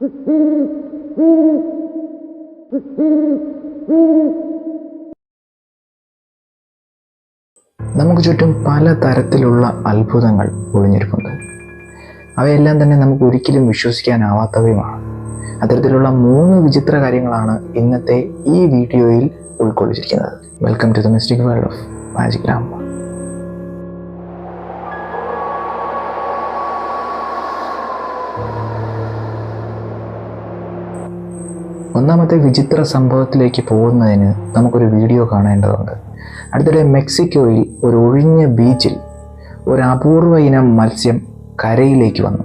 നമുക്ക് ചുറ്റും പല തരത്തിലുള്ള അത്ഭുതങ്ങൾ ഒളിഞ്ഞിരിപ്പുണ്ട്. അവയെല്ലാം തന്നെ നമുക്ക് ഒരിക്കലും വിശ്വസിക്കാനാവാത്തവയുമാണ്. അത്തരത്തിലുള്ള മൂന്ന് വിചിത്ര കാര്യങ്ങളാണ് ഇന്നത്തെ ഈ വീഡിയോയിൽ ഉൾക്കൊള്ളിച്ചിരിക്കുന്നത്. Welcome to the mystic world of magic ഗ്രാമ ഒന്നാമത്തെ വിചിത്ര സംഭവത്തിലേക്ക് പോകുന്നതിന് നമുക്കൊരു വീഡിയോ കാണേണ്ടതുണ്ട്. അടുത്തിടെ മെക്സിക്കോയിൽ ഒരു ഒഴിഞ്ഞ ബീച്ചിൽ ഒരു അപൂർവ ഇനം മത്സ്യം കരയിലേക്ക് വന്നു.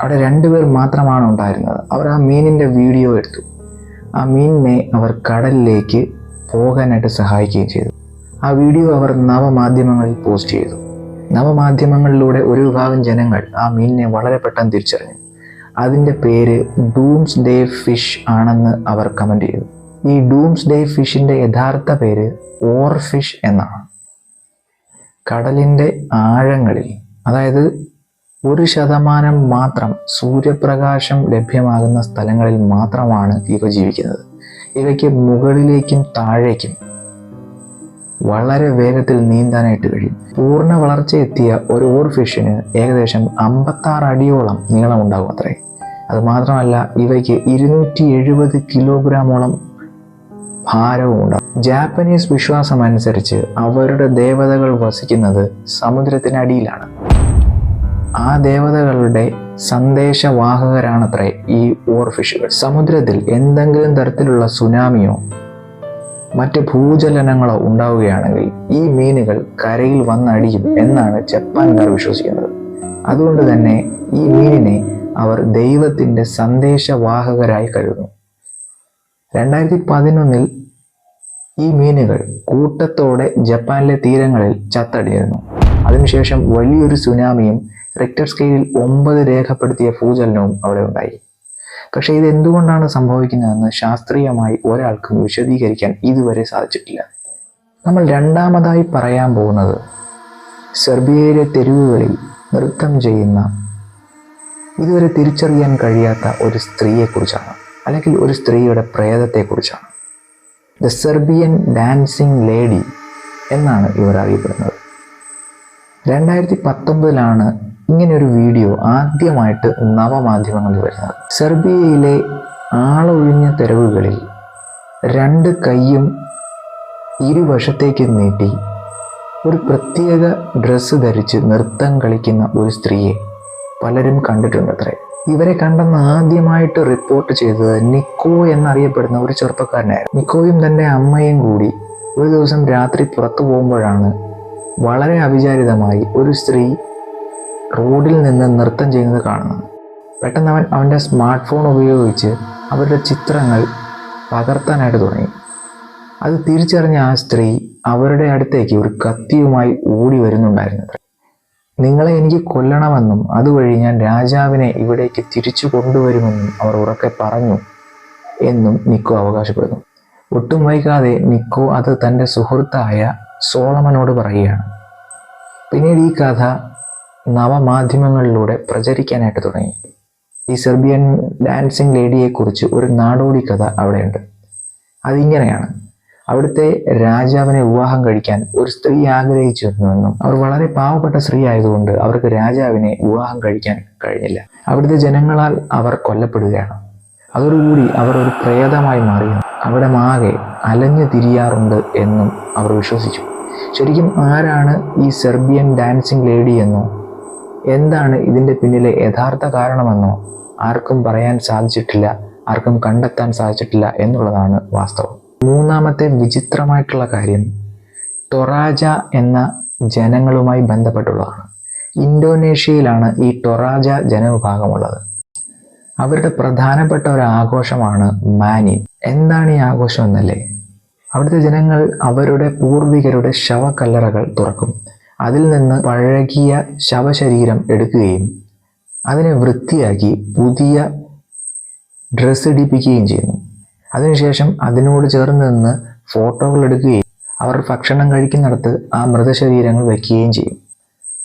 അവിടെ രണ്ടുപേർ മാത്രമാണ് ഉണ്ടായിരുന്നത്. അവർ ആ മീനിന്റെ വീഡിയോ എടുത്തു. ആ മീനിനെ അവർ കടലിലേക്ക് പോകാനായിട്ട് സഹായിക്കുകയും ചെയ്തു. ആ വീഡിയോ അവർ നവമാധ്യമങ്ങളിൽ പോസ്റ്റ് ചെയ്തു. നവമാധ്യമങ്ങളിലൂടെ ഒരു വിഭാഗം ജനങ്ങൾ ആ മീനിനെ വളരെ പെട്ടെന്ന് തിരിച്ചറിഞ്ഞു. അതിന്റെ പേര് ഡൂംസ് ഡേ ഫിഷ് ആണെന്ന് അവർ കമന്റ് ചെയ്തു. ഈ ഡൂംസ് ഡേ ഫിഷിന്റെ യഥാർത്ഥ പേര് ഓർ ഫിഷ് എന്നാണ്. കടലിന്റെ ആഴങ്ങളിൽ അതായത് ഒരു ശതമാനം മാത്രം സൂര്യപ്രകാശം ലഭ്യമാകുന്ന സ്ഥലങ്ങളിൽ മാത്രമാണ് ഇവ ജീവിക്കുന്നത്. ഇവയ്ക്ക് മുകളിലേക്കും താഴേക്കും വളരെ വേഗത്തിൽ നീന്താനായിട്ട് കഴിയും. പൂർണ വളർച്ചയെത്തിയ ഒരു ഓർ ഫിഷിന് ഏകദേശം അമ്പത്താറ് അടിയോളം നീളമുണ്ടാകും അത്രേ. അത് മാത്രമല്ല ഇവയ്ക്ക് ഇരുന്നൂറ്റി എഴുപത് കിലോഗ്രാമോളം ഭാരവും ഉണ്ടാകും ജാപ്പനീസ് വിശ്വാസം അനുസരിച്ച് അവരുടെ ദേവതകൾ വസിക്കുന്നത് സമുദ്രത്തിനടിയിലാണ്. ആ ദേവതകളുടെ സന്ദേശവാഹകരാണത്രേ ഈ ഓർഫിഷുകൾ. സമുദ്രത്തിൽ എന്തെങ്കിലും തരത്തിലുള്ള സുനാമിയോ മറ്റ് ഭൂചലനങ്ങളോ ഉണ്ടാവുകയാണെങ്കിൽ ഈ മീനുകൾ കരയിൽ വന്നടിയും എന്നാണ് ജപ്പാൻകാർ വിശ്വസിക്കുന്നത്. അതുകൊണ്ട് തന്നെ ഈ മീനിനെ അവർ ദൈവത്തിന്റെ സന്ദേശവാഹകരായി കരുതുന്നു. രണ്ടായിരത്തി പതിനൊന്നിൽ ഈ മീനുകൾ കൂട്ടത്തോടെ ജപ്പാനിലെ തീരങ്ങളിൽ ചത്തടിയിരുന്നു അതിനുശേഷം വലിയൊരു സുനാമിയും റിക്ടർ സ്കെയിലിൽ ഒമ്പത് രേഖപ്പെടുത്തിയ ഭൂചലനവും അവിടെ ഉണ്ടായി. പക്ഷേ ഇത് എന്തുകൊണ്ടാണ് സംഭവിക്കുന്നതെന്ന് ശാസ്ത്രീയമായി ഒരാൾക്കും വിശദീകരിക്കാൻ ഇതുവരെ സാധിച്ചിട്ടില്ല. നമ്മൾ രണ്ടാമതായി പറയാൻ പോകുന്നത് സെർബിയയിലെ തെരുവുകളിൽ നൃത്തം ചെയ്യുന്ന ഇതുവരെ തിരിച്ചറിയാൻ കഴിയാത്ത ഒരു സ്ത്രീയെക്കുറിച്ചാണ്. അല്ലെങ്കിൽ ഒരു സ്ത്രീയുടെ പ്രേതത്തെക്കുറിച്ചാണ്. ദ സെർബിയൻ ഡാൻസിങ് ലേഡി എന്നാണ് ഇവർ അറിയപ്പെടുന്നത്. രണ്ടായിരത്തി പത്തൊമ്പതിലാണ് ഇങ്ങനെയൊരു വീഡിയോ ആദ്യമായിട്ട് നവമാധ്യമങ്ങളിൽ വരുന്നത്. സെർബിയയിലെ ആളൊഴിഞ്ഞ തെരവുകളിൽ രണ്ട് കൈയും ഇരുവശത്തേക്ക് നീട്ടി ഒരു പ്രത്യേക ഡ്രസ്സ് ധരിച്ച് നൃത്തം കളിക്കുന്ന ഒരു സ്ത്രീയെ പലരും കണ്ടിട്ടുണ്ട് അത്രേ. ഇവരെ കണ്ടെന്ന് ആദ്യമായിട്ട് റിപ്പോർട്ട് ചെയ്തത് നിക്കോ എന്നറിയപ്പെടുന്ന ഒരു ചെറുപ്പക്കാരനായിരുന്നു. നിക്കോയും തന്റെ അമ്മയും കൂടി ഒരു ദിവസം രാത്രി പുറത്തു പോകുമ്പോഴാണ് വളരെ അവിചാരിതമായി ഒരു സ്ത്രീ റോഡിൽ നിന്ന് നൃത്തം ചെയ്യുന്നത് കാണുന്നത്. പെട്ടെന്ന് അവൻ അവന്റെ സ്മാർട്ട് ഫോൺ ഉപയോഗിച്ച് അവരുടെ ചിത്രങ്ങൾ പകർത്താനായിട്ട് തുടങ്ങി. അത് തിരിച്ചറിഞ്ഞ ആ സ്ത്രീ അവരുടെ അടുത്തേക്ക് ഒരു കത്തിയുമായി ഓടി വരുന്നുണ്ടായിരുന്നത് നിങ്ങളെ എനിക്ക് കൊല്ലണമെന്നും അതുവഴി ഞാൻ രാജാവിനെ ഇവിടേക്ക് തിരിച്ചു കൊണ്ടുവരുമെന്നും അവർ ഉറക്കെ പറഞ്ഞു എന്നും നിക്കോ അവകാശപ്പെടുന്നു. ഒട്ടും വൈകാതെ നിക്കോ അത് തന്റെ സുഹൃത്തായ സോളമനോട് പറയുകയാണ്. പിന്നീട് ഈ കഥ നവമാധ്യമങ്ങളിലൂടെ പ്രചരിക്കാനായിട്ട് തുടങ്ങി. ഈ സെർബിയൻ ഡാൻസിങ് ലേഡിയെക്കുറിച്ച് ഒരു നാടോടി കഥ അവിടെയുണ്ട്. അതിങ്ങനെയാണ്. അവിടുത്തെ രാജാവിനെ വിവാഹം കഴിക്കാൻ ഒരു സ്ത്രീ ആഗ്രഹിച്ചിരുന്നുവെന്നും അവർ വളരെ പാവപ്പെട്ട സ്ത്രീ ആയതുകൊണ്ട് അവർക്ക് രാജാവിനെ വിവാഹം കഴിക്കാൻ കഴിഞ്ഞില്ല. അവിടുത്തെ ജനങ്ങളാൽ അവർ കൊല്ലപ്പെടുകയാണ്. അതോടുകൂടി അവർ ഒരു പ്രേതമായി മാറിയും അവിടെ മാകെ അലഞ്ഞു തിരിയാറുണ്ട് എന്നും അവർ വിശ്വസിച്ചു. ശരിക്കും ആരാണ് ഈ സെർബിയൻ ഡാൻസിങ് ലേഡി എന്നോ? എന്താണ് ഇതിന്റെ പിന്നിലെ യഥാർത്ഥ കാരണമെന്നോ? ആർക്കും പറയാൻ സാധിച്ചിട്ടില്ല ആർക്കും കണ്ടെത്താൻ സാധിച്ചിട്ടില്ല എന്നുള്ളതാണ് വാസ്തവം. മൂന്നാമത്തെ വിചിത്രമായിട്ടുള്ള കാര്യം ടൊറാജ എന്ന ജനങ്ങളുമായി ബന്ധപ്പെട്ടുള്ളതാണ്. ഇന്തോനേഷ്യയിലാണ് ഈ ടൊറാജ ജനവിഭാഗമുള്ളത്. അവരുടെ പ്രധാനപ്പെട്ട ഒരു ആഘോഷമാണ് മാനി. എന്താണ് ഈ ആഘോഷം എന്നല്ലേ? അവിടുത്തെ ജനങ്ങൾ അവരുടെ പൂർവികരുടെ ശവക്കല്ലറകൾ തുറക്കും. അതിൽ നിന്ന് പഴകിയ ശവശരീരം എടുക്കുകയും അതിനെ വൃത്തിയാക്കി പുതിയ ഡ്രസ്സ് ഇടിപ്പിക്കുകയും ചെയ്യുന്നു. അതിനുശേഷം അതിനോട് ചേർന്ന് നിന്ന് ഫോട്ടോകൾ എടുക്കുകയും അവർ ഭക്ഷണം കഴിക്കുന്നിടത്ത് ആ മൃതശരീരങ്ങൾ വയ്ക്കുകയും ചെയ്യും.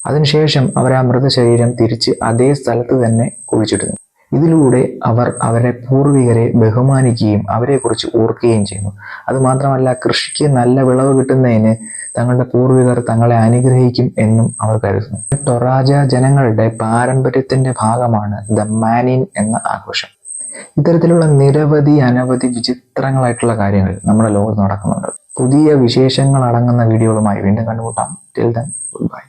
അതിനുശേഷം അവർ ആ മൃതശരീരം തിരിച്ച് അതേ സ്ഥലത്ത് തന്നെ കുഴിച്ചിടുന്നു. ഇതിലൂടെ അവർ അവരെ പൂർവികരെ ബഹുമാനിക്കുകയും അവരെക്കുറിച്ച് ഓർക്കുകയും ചെയ്യുന്നു. അതുമാത്രമല്ല കൃഷിക്ക് നല്ല വിളവ് കിട്ടുന്നതിന് തങ്ങളുടെ പൂർവികർ തങ്ങളെ അനുഗ്രഹിക്കും എന്നും അവർ കരുതുന്നു. ടൊറാജ ജനങ്ങളുടെ പാരമ്പര്യത്തിന്റെ ഭാഗമാണ് ദ മാനിൻ എന്ന ആഘോഷം. ഇത്തരത്തിലുള്ള നിരവധി അനവധി വിചിത്രങ്ങളായിട്ടുള്ള കാര്യങ്ങൾ നമ്മുടെ ലോകത്ത് നടക്കുന്നുണ്ട്. പുതിയ വിശേഷങ്ങൾ അടങ്ങുന്ന വീഡിയോകളുമായി വീണ്ടും കണ്ടുമുട്ടാം. Till then good bye